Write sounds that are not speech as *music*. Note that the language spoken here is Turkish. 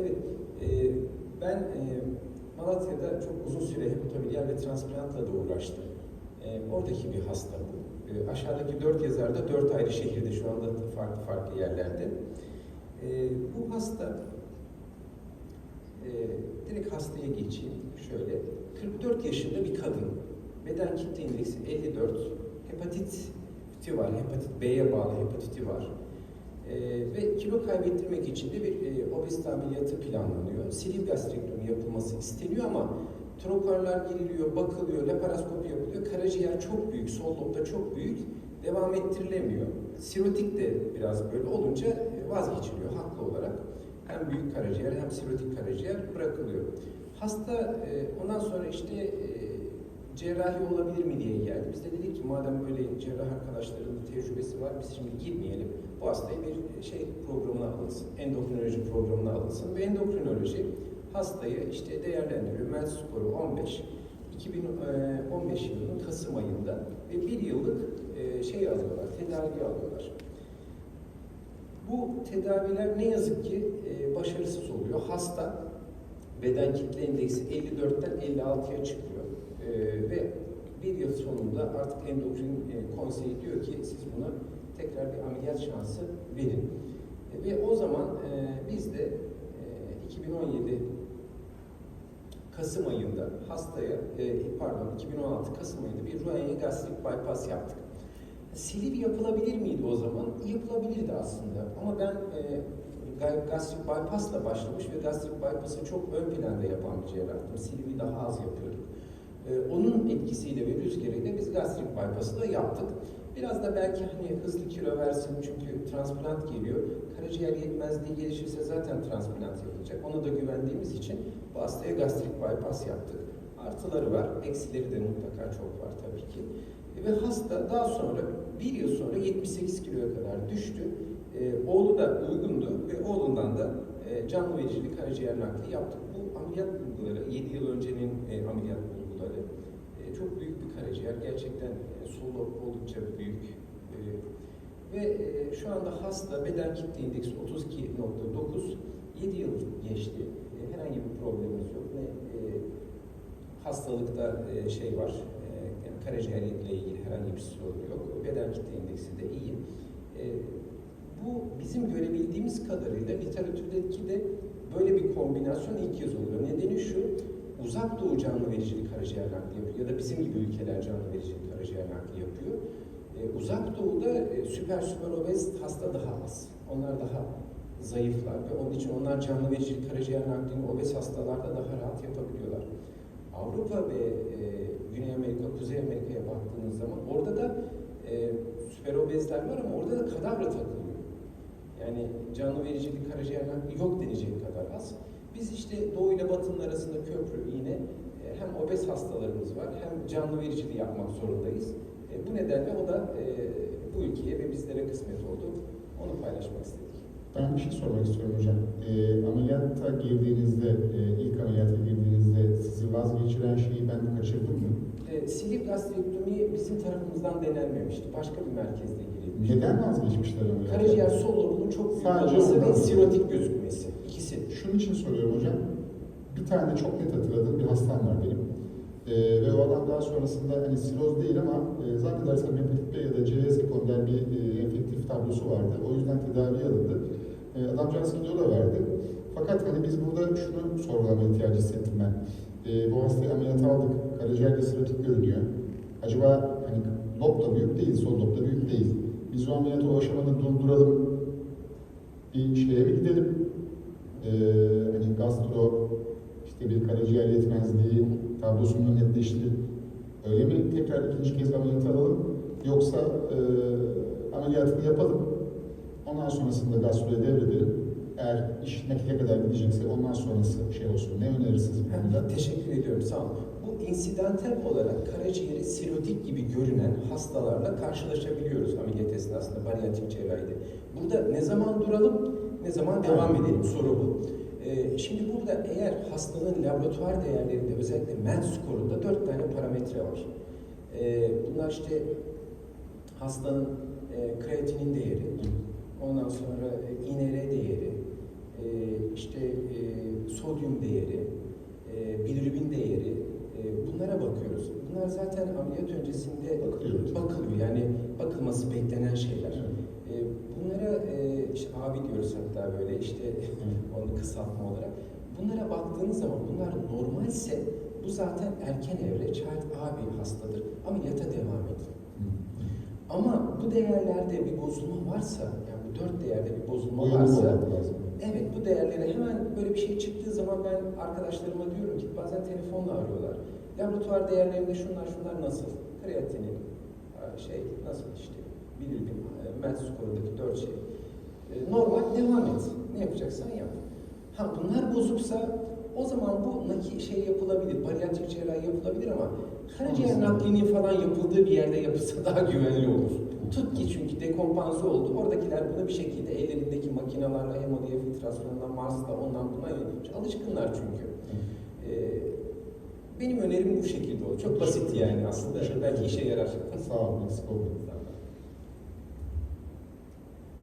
Evet, e, ben e, Malatya'da çok uzun süre hepatobiliyer ve transplantla da uğraştım. E, oradaki bir hasta bu. E, aşağıdaki dört yazarda dört ayrı şehirde, şu anda farklı farklı yerlerde. E, bu hasta, e, direkt hastaya geçeyim şöyle. 44 yaşında bir kadın. Beden kitle indeksi 54. Hepatit var, hepatit B'ye bağlı hepatiti var. Ee, ve kilo kaybettirmek için de bir e, obezite ameliyatı planlanıyor. Silif gastrektomi yapılması isteniyor ama trokarlar giriliyor, bakılıyor, laparoskopi yapılıyor. Karaciğer çok büyük, sol lobda çok büyük, devam ettirilemiyor. Sirotik de biraz böyle olunca e, vazgeçiliyor haklı olarak. Hem büyük karaciğer hem sirotik karaciğer bırakılıyor. Hasta e, ondan sonra işte e, cerrahi olabilir mi diye geldi. Biz de dedik ki madem böyle cerrah arkadaşlarının tecrübesi var biz şimdi girmeyelim. Bu hastayı bir şey programına alınsın. Endokrinoloji programına alınsın ve endokrinoloji hastayı işte değerlendiriyor. MELS skoru 15. 2015 yılının Kasım ayında ve bir yıllık e, şey alıyorlar, tedavi alıyorlar. Bu tedaviler ne yazık ki e, başarısız oluyor. Hasta beden kitle indeksi 54'ten 56'ya çıkıyor. Ve yıl sonunda artık endokrin e, konseyi diyor ki siz buna tekrar bir ameliyat şansı verin. E, ve o zaman e, biz de e, 2017 Kasım ayında hastaya, e, pardon 2016 Kasım ayında bir ruhani gastrik bypass yaptık. Silip yapılabilir miydi o zaman? Yapılabilirdi aslında. Ama ben e, ga- gastrik bypassla başlamış ve gastrik bypass'ı çok ön planda yapan bir cerrahtım. Silip'i daha az yapıyorduk. E, onun etkisiyle ve rüzgarıyla biz gastrik bypass'ı da yaptık. Biraz da belki hani hızlı kilo versin çünkü transplant geliyor. Karaciğer yetmezliği gelişirse zaten transplant yapılacak. Ona da güvendiğimiz için bu hastaya gastrik bypass yaptık. Artıları var, eksileri de mutlaka çok var tabii ki. E, Ve hasta daha sonra bir yıl sonra 78 kiloya kadar düştü. E, oğlu da uygundu ve oğlundan da e, canlı vericili karaciğer nakli yaptık. Bu ameliyat bulguları, 7 yıl öncenin e, ameliyat bulguları e, çok büyük bir karaciğer. Gerçekten e, sol lob oldukça büyük. E, ve e, şu anda hasta beden kitle indeksi 32.9, 7 yıl geçti. Herhangi bir problemimiz yok. Ne hastalıkta şey var, yani karaciğerle ilgili herhangi bir sorun yok. Beden kitle indeksi de iyi. Bu bizim görebildiğimiz kadarıyla literatürdeki de böyle bir kombinasyon ilk kez oluyor. Nedeni şu, uzak doğu canlı vericili karaciğer nakli yapıyor ya da bizim gibi ülkeler canlı vericili karaciğer nakli yapıyor. E, uzak doğuda e, süper süper obez hasta daha az. Onlar daha zayıflar ve onun için onlar canlı vericili karaciğer naklini obez hastalarda daha rahat yapabiliyorlar. Avrupa ve e, Güney Amerika, Kuzey Amerika'ya baktığınız zaman orada da e, süper obezler var ama orada da kadavra takılıyor. Yani canlı vericilik karaciğer nakli yok denecek kadar az. Biz işte doğu ile batının arasında köprü yine e, hem obez hastalarımız var hem canlı vericiliği yapmak zorundayız. E, bu nedenle o da e, bu ülkeye ve bizlere kısmet oldu. Onu paylaşmak istedik. Ben bir şey sormak istiyorum hocam. E, ameliyata girdiğinizde, e, ilk ameliyata girdiğinizde sizi vazgeçiren şeyi ben kaçırdım mı? E, silip gastrektomi bizim tarafımızdan denenmemişti. Başka bir merkezde girilmişti. Neden vazgeçmişler ameliyatı? Karaciğer sol lobunun çok büyük olması ve sirotik gözükmesi. İkisi. Şunun için soruyorum hocam. Bir tane çok net hatırladığım bir hastam var benim. E, ve o adam daha sonrasında hani siroz değil ama e, zannedersem hepatit B ya da C sekonder bir e, enfektif tablosu vardı. O yüzden tedavi alındı. E, adamcağız kilo da verdi. Fakat hani biz burada şunu sorgulama ihtiyacı hissettim ben. E, bu hastayı ameliyata aldık. Karaciğerde sirotik görünüyor. Acaba hani lob da büyük değil, sol lob da büyük değil. Biz o ameliyatı o aşamada durduralım. Bir şeye mi gidelim? E, hani gastro, işte bir karaciğer yetmezliği tablosunu netleştirip öyle mi tekrar ikinci kez ameliyata alalım? Yoksa e, ameliyatını yapalım. Ondan sonrasında gastroya devredelim. Eğer iş nakile kadar gidecekse ondan sonrası şey olsun. Ne önerirsiniz bu konuda? Teşekkür ediyorum, sağ olun. Bu insidental olarak karaciğeri sirotik gibi görünen hastalarla karşılaşabiliyoruz ameliyat esnasında bariyatrik cerrahide. Burada ne zaman duralım, ne zaman devam edelim soru bu. Ee, şimdi burada eğer hastanın laboratuvar değerlerinde özellikle MELS skorunda dört tane parametre var. Ee, bunlar işte hastanın e, kreatinin değeri, ondan sonra e, INR değeri, e, işte e, sodyum değeri, e, bilirubin değeri bunlara bakıyoruz. Bunlar zaten ameliyat öncesinde Bakılıyor. bakılıyor. Yani bakılması beklenen şeyler. Evet. E, bunlara e, işte abi diyoruz hatta böyle işte *laughs* onu kısaltma olarak. Bunlara baktığınız zaman bunlar normalse bu zaten erken evre çayt abi hastadır. Ameliyata devam edin. Ama bu değerlerde bir bozulma varsa, yani dört değerde bir bozulma varsa, evet bu değerlere hemen böyle bir şey çıktığı zaman ben arkadaşlarıma diyorum ki bazen telefonla arıyorlar. Laboratuvar değerlerinde şunlar şunlar nasıl? Kreatinin şey nasıl işte bilirubin, e, MET skorundaki dört şey. E, Normal devam et. Ne yapacaksan yap. Ha bunlar bozuksa o zaman bu nakil şey yapılabilir, bariatrik cerrahi yapılabilir ama karaciğer naklinin falan yapıldığı bir yerde yapılsa daha güvenli olur. Tut ki çünkü dekompanze oldu. Oradakiler bunu bir şekilde ellerindeki makinalarla hemodiyafiltrasyonla, Mars'la ondan buna yönelmiş. Alışkınlar çünkü. Ee, benim önerim bu şekilde olur. Çok basit yani aslında. Belki işe yarar. Sağ olun, eksik olmayın.